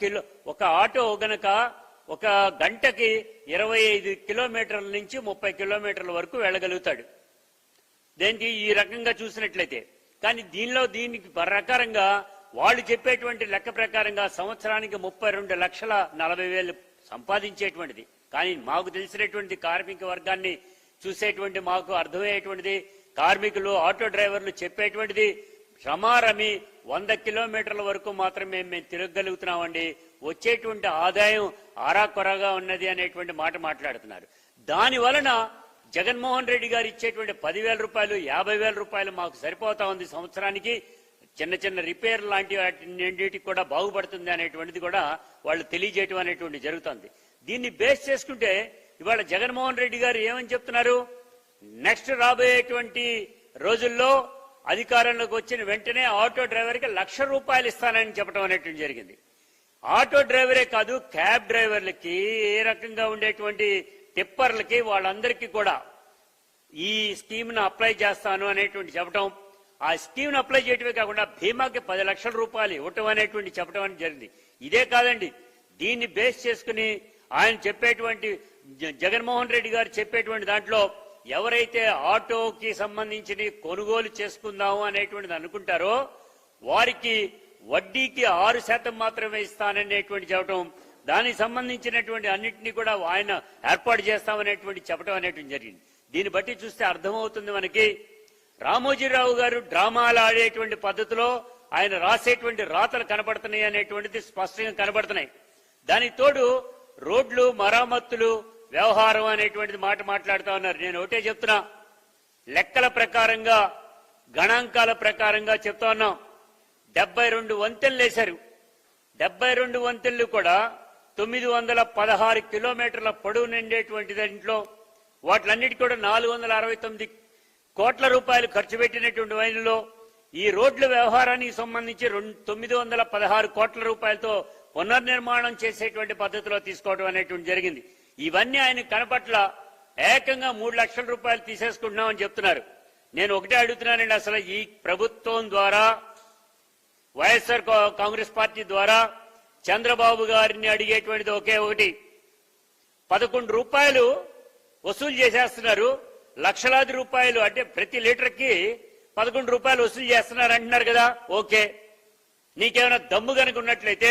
Kilo ఒక auto గనక ఒక గంటకి ఇరవై ఐదు కిలోమీటర్ల నుంచి ముప్పై కిలోమీటర్ల వరకు వెళ్ళగలుగుతాడు. దేనికి? ఈ రకంగా చూసినట్లయితే. కానీ దీనిలో దీనికి ప్రకారంగా వాళ్ళు చెప్పేటువంటి లెక్క ప్రకారంగా సంవత్సరానికి ముప్పై రెండు లక్షల నలభై వేలు సంపాదించేటువంటిది. కానీ మాకు తెలిసినటువంటి కార్మిక వర్గాన్ని చూసేటువంటి మాకు అర్థమయ్యేటువంటిది. కార్మికులు ఆటో డ్రైవర్లు చెప్పేటువంటిది. క్షమారమి వంద కిలోమీటర్ల వరకు మాత్రమే మేము తిరగగలుగుతున్నామండి. వచ్చేటువంటి ఆదాయం ఆరాకొరగా ఉన్నది అనేటువంటి మాట మాట్లాడుతున్నారు. దాని వలన జగన్మోహన్ రెడ్డి గారు ఇచ్చేటువంటి పదివేల రూపాయలు యాభై వేల రూపాయలు మాకు సరిపోతా ఉంది సంవత్సరానికి. చిన్న చిన్న రిపేర్ లాంటి వాటికి కూడా బాగుపడుతుంది అనేటువంటిది కూడా వాళ్ళు తెలియజేయటం అనేటువంటి జరుగుతుంది. దీన్ని బేస్ చేసుకుంటే ఇవాళ జగన్మోహన్ రెడ్డి గారు ఏమని చెప్తున్నారు? నెక్స్ట్ రాబోయేటువంటి రోజుల్లో అధికారంలోకి వచ్చిన వెంటనే ఆటో డ్రైవర్కి లక్ష రూపాయలు ఇస్తానని చెప్పడం అనేటువంటి జరిగింది. ఆటో డ్రైవరే కాదు క్యాబ్ డ్రైవర్లకి ఏ రకంగా ఉండేటువంటి టిప్పర్లకి వాళ్ళందరికీ కూడా ఈ స్కీమ్ను అప్లై చేస్తాను అనేటువంటి చెప్పడం ఆ స్కీమ్ను అప్లై చేయటమే కాకుండా బీమాకి పది లక్షల రూపాయలు ఇవ్వటం అనేటువంటి చెప్పడం అని జరిగింది. ఇదే కాదండి దీన్ని బేస్ చేసుకుని ఆయన చెప్పేటువంటి జగన్మోహన్ రెడ్డి గారు చెప్పేటువంటి దాంట్లో ఎవరైతే ఆటోకి సంబంధించి కొనుగోలు చేసుకుందాము అనేటువంటిది అనుకుంటారో వారికి వడ్డీకి ఆరు శాతం మాత్రమే ఇస్తాననేటువంటి చెప్పడం దానికి సంబంధించినటువంటి అన్నింటినీ కూడా ఆయన ఏర్పాటు చేస్తామనేటువంటి చెప్పడం అనేటువంటి జరిగింది. దీన్ని బట్టి చూస్తే అర్థమవుతుంది మనకి రామోజీరావు గారు డ్రామాలు ఆడేటువంటి పద్ధతిలో ఆయన రాసేటువంటి రాతలు కనబడుతున్నాయి అనేటువంటిది స్పష్టంగా కనబడుతున్నాయి దానికి తోడు రోడ్లు మరామత్తులు వ్యవహారం అనేటువంటిది మాట మాట్లాడుతా ఉన్నారు. నేను ఒకటే చెప్తున్నా. లెక్కల ప్రకారంగా గణాంకాల ప్రకారంగా చెప్తా ఉన్నాం. డెబ్బై రెండు వంతెనలు వేశారు. డెబ్బై రెండు వంతెనలు కూడా తొమ్మిది వందల పదహారు కిలోమీటర్ల పొడవు నిండేటువంటి దాంట్లో వాటిలన్నిటి కూడా నాలుగు వందల అరవై తొమ్మిది కోట్ల రూపాయలు ఖర్చు పెట్టినటువంటి వైన్లో ఈ రోడ్ల వ్యవహారానికి సంబంధించి రెండు తొమ్మిది వందల పదహారు కోట్ల రూపాయలతో పునర్నిర్మాణం చేసేటువంటి పద్ధతిలో తీసుకోవడం అనేటువంటి జరిగింది. ఇవన్నీ ఆయన కనపట్ల ఏకంగా మూడు లక్షల రూపాయలు తీసేసుకుంటున్నామని చెప్తున్నారు. నేను ఒకటే అడుగుతున్నానండి అసలు ఈ ప్రభుత్వం ద్వారా వైఎస్ఆర్ కాంగ్రెస్ పార్టీ ద్వారా చంద్రబాబు గారిని అడిగేటువంటిది ఒకే ఒకటి. పదకొండు రూపాయలు వసూలు చేసేస్తున్నారు. లక్షలాది రూపాయలు అంటే ప్రతి లీటర్కి పదకొండు రూపాయలు వసూలు చేస్తున్నారు అంటున్నారు కదా ఓకే. నీకేమైనా దమ్ము కనుక ఉన్నట్లయితే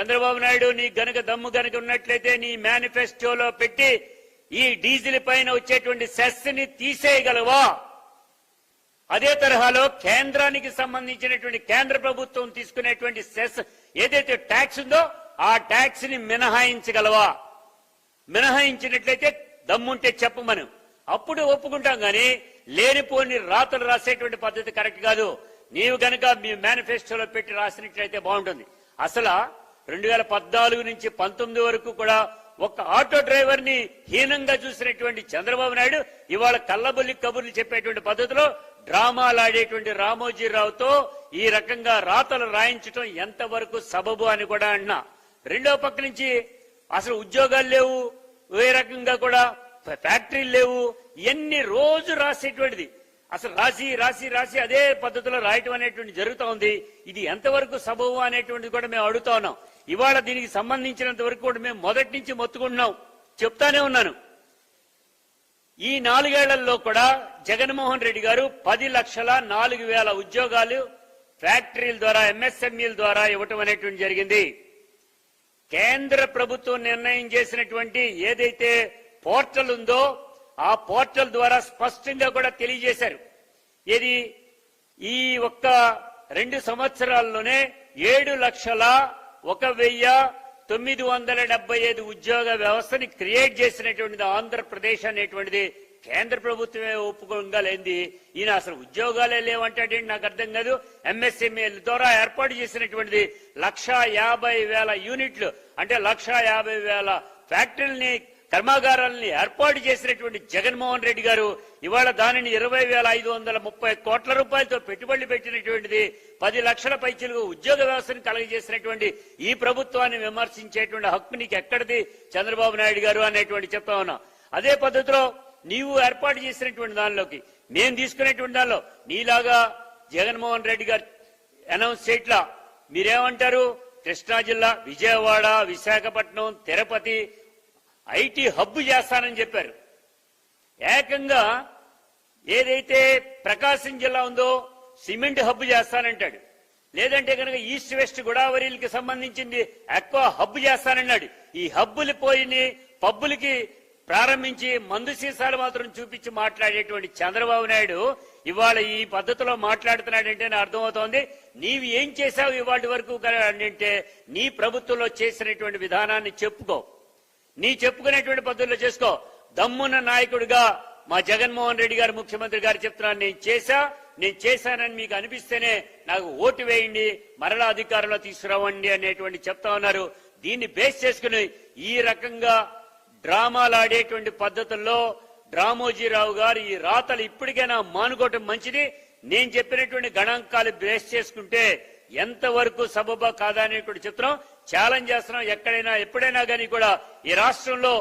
చంద్రబాబు నాయుడు నీ గనుక దమ్ము గనక ఉన్నట్లయితే నీ మేనిఫెస్టోలో పెట్టి ఈ డీజిల్ పైన వచ్చేటువంటి సెస్ని తీసేయగలవా? అదే తరహాలో కేంద్రానికి సంబంధించినటువంటి కేంద్ర ప్రభుత్వం తీసుకునేటువంటి సెస్ ఏదైతే ట్యాక్స్ ఉందో ఆ ట్యాక్స్ని మినహాయించగలవా? మినహాయించినట్లయితే దమ్ముంటే చెప్పమను. అప్పుడు ఒప్పుకుంటాం గాని లేనిపోని రాతలు రాసేటువంటి పద్ధతి కరెక్ట్ కాదు. నీవు గనక మీ మేనిఫెస్టోలో పెట్టి రాసినట్లయితే బాగుంటుంది. అసలు రెండు వేల పద్నాలుగు నుంచి పంతొమ్మిది వరకు కూడా ఒక ఆటో డ్రైవర్ని హీనంగా చూసినటువంటి చంద్రబాబు నాయుడు ఇవాళ కల్లబొల్లి కబుర్లు చెప్పేటువంటి పద్ధతిలో డ్రామాలు ఆడేటువంటి రామోజీరావుతో ఈ రకంగా రాతలు రాయించడం ఎంతవరకు సబబు అని కూడా అన్నా రెండో పక్క నుంచి అసలు ఉద్యోగాలు లేవు ఏ రకంగా కూడా ఫ్యాక్టరీలు లేవు ఎన్ని రోజు రాసేటువంటిది. అసలు రాసి రాసి రాసి అదే పద్ధతిలో రాయటం అనేటువంటి జరుగుతూ ఉంది. ఇది ఎంతవరకు సబబు అనేటువంటిది కూడా మేము అడుగుతా ఉన్నాం. ఇవాళ దీనికి సంబంధించినంత వరకు కూడా మేము మొదటి నుంచి మొత్తుకుంటున్నాం. చెప్తానే ఉన్నాను. ఈ నాలుగేళ్ళలో కూడా జగన్మోహన్ రెడ్డి గారు పది లక్షల నాలుగు వేల ఉద్యోగాలు ఫ్యాక్టరీల ద్వారా ఎంఎస్ఎంఈల ద్వారా ఇవ్వటం అనేటువంటి జరిగింది. కేంద్ర ప్రభుత్వం నిర్ణయం చేసినటువంటి ఏదైతే పోర్టల్ ఉందో ఆ పోర్టల్ ద్వారా స్పష్టంగా కూడా తెలియజేశారు. ఇది ఈ ఒక్క రెండు సంవత్సరాల్లోనే ఏడు లక్షల ఒక వెయ్యి తొమ్మిది వందల డెబ్బై ఐదు ఉద్యోగ వ్యవస్థని క్రియేట్ చేసినటువంటిది ఆంధ్రప్రదేశ్ అనేటువంటిది కేంద్ర ప్రభుత్వమే ఒప్పుకోగా లేనిది. ఈయన అసలు ఉద్యోగాలే లేవంటే నాకు అర్థం కాదు. ఎంఎస్ఎంఏల ద్వారా ఏర్పాటు చేసినటువంటిది లక్ష యాభై వేల యూనిట్లు అంటే లక్ష యాభై వేల ఫ్యాక్టరీలని కర్మాగారాలని ఏర్పాటు చేసినటువంటి జగన్మోహన్ రెడ్డి గారు ఇవాళ దానిని ఇరవై వేల ఐదు వందల ముప్పై కోట్ల రూపాయలతో పెట్టుబడులు పెట్టినటువంటిది పది లక్షల పైచలుగా ఉద్యోగ వ్యవస్థను కలగజేసినటువంటి ఈ ప్రభుత్వాన్ని విమర్శించేటువంటి హక్కు నీకు ఎక్కడిది చంద్రబాబు నాయుడు గారు అనేటువంటి చెప్తా ఉన్నా. అదే పద్ధతిలో నీవు ఏర్పాటు చేసినటువంటి దానిలోకి నేను తీసుకునేటువంటి దానిలో నీలాగా జగన్మోహన్ రెడ్డి గారు అనౌన్స్ చేయట్లా. మీరేమంటారు? కృష్ణా జిల్లా విజయవాడ విశాఖపట్నం తిరుపతి ఐటీ హబ్ చేస్తానని చెప్పారు. ఏకంగా ఏదైతే ప్రకాశం జిల్లా ఉందో సిమెంట్ హబ్ చేస్తానంటాడు. లేదంటే కనుక ఈస్ట్ వెస్ట్ గోదావరికి సంబంధించింది ఎక్కువ హబ్ చేస్తానన్నాడు. ఈ హబ్బులు పోయి పబ్బులకి ప్రారంభించి మందు సీసాలు మాత్రం చూపించి మాట్లాడేటువంటి చంద్రబాబు నాయుడు ఇవాళ ఈ పద్ధతిలో మాట్లాడుతున్నాడంటే నాకు అర్థమవుతోంది. నీవు ఏం చేశావు ఇవాటి వరకు అంటే నీ ప్రభుత్వంలో చేసినటువంటి విధానాన్ని చెప్పుకో. నీ చెప్పుకునేటువంటి పద్ధతిలో చేసుకో. దమ్మున్న నాయకుడిగా మా జగన్మోహన్ రెడ్డి గారు ముఖ్యమంత్రి గారు చెప్తున్నాను నేను చేశా. నేను చేశానని మీకు అనిపిస్తేనే నాకు ఓటు వేయండి మరలా అధికారంలో తీసుకురావండి అనేటువంటి చెప్తా ఉన్నారు. దీన్ని బేస్ చేసుకుని ఈ రకంగా డ్రామాలు ఆడేటువంటి పద్ధతుల్లో డ్రామోజీరావు గారు ఈ రాతలు ఇప్పటికైనా మానుకోవటం మంచిది. నేను చెప్పినటువంటి గణాంకాలు బేస్ చేసుకుంటే ఎంతవరకు సబబా కాదా అనేటువంటి చిత్రం ఛాలెంజ్ చేస్తున్నాం ఎక్కడైనా ఎప్పుడైనా కానీ కూడా ఈ రాష్ట్రంలో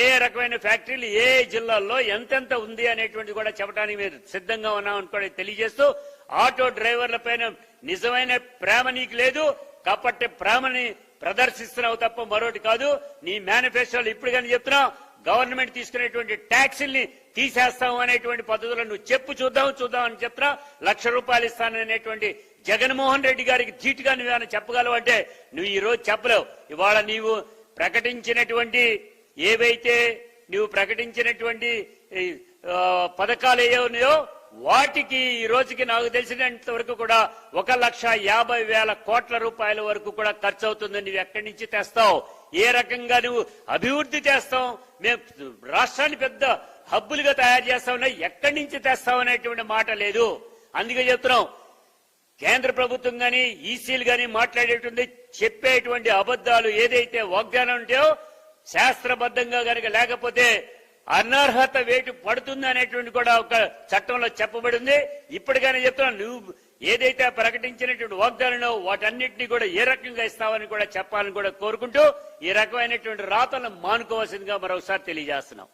ఏ రకమైన ఫ్యాక్టరీలు ఏ జిల్లాల్లో ఎంతెంత ఉంది అనేటువంటిది కూడా చెప్పడానికి మీరు సిద్ధంగా ఉన్నామని కూడా తెలియజేస్తూ ఆటో డ్రైవర్ల పైన నిజమైన ప్రేమ నీకు లేదు. కాబట్టి ప్రేమని ప్రదర్శిస్తున్నావు తప్ప మరొకటి కాదు. నీ మేనిఫెస్టోలు ఇప్పుడు కానీ చెప్తున్నావు గవర్నమెంట్ తీసుకునేటువంటి ట్యాక్సుల్ని తీసేస్తాం అనేటువంటి పద్ధతులను నువ్వు చెప్పు చూద్దాం చూద్దాం అని చెప్తా లక్ష రూపాయలు ఇస్తాననేటువంటి జగన్మోహన్ రెడ్డి గారికి ధీటుగా నువ్వేమైనా చెప్పగలవు అంటే నువ్వు ఈ రోజు చెప్పలేవు. ఇవాళ నీవు ప్రకటించినటువంటి ఏవైతే నువ్వు ప్రకటించినటువంటి పథకాలు ఏవన్నాయో వాటికి ఈ రోజుకి నాకు తెలిసినంత వరకు కూడా ఒక లక్ష యాభై వేల కోట్ల రూపాయల వరకు కూడా ఖర్చు అవుతుంది నువ్వు ఎక్కడి నుంచి తెస్తావు? ఏ రకంగా నువ్వు అభివృద్ధి చేస్తావు? మేము రాష్ట్రాన్ని పెద్ద హబ్బులుగా తయారు చేస్తామన్నా ఎక్కడి నుంచి తెస్తావు అనేటువంటి మాట లేదు. అందుకే చెప్తున్నాం కేంద్ర ప్రభుత్వం గాని ఈసీలు గాని మాట్లాడేటువంటి చెప్పేటువంటి అబద్ధాలు ఏదైతే వాగ్దానం ఉంటాయో శాస్త్రబద్ధంగా కనుక లేకపోతే అనర్హత వేటు పడుతుంది అనేటువంటి కూడా ఒక చట్టంలో చెప్పబడింది. ఇప్పటికైనా చెప్తున్నాను నువ్వు ఏదైతే ప్రకటించినటువంటి వాగ్దానంలో వాటన్నిటిని కూడా ఏ రకంగా ఇస్తావని కూడా చెప్పాలని కూడా కోరుకుంటూ ఈ రకమైనటువంటి రాతలను మానుకోవాల్సిందిగా మరొకసారి తెలియజేస్తున్నాం.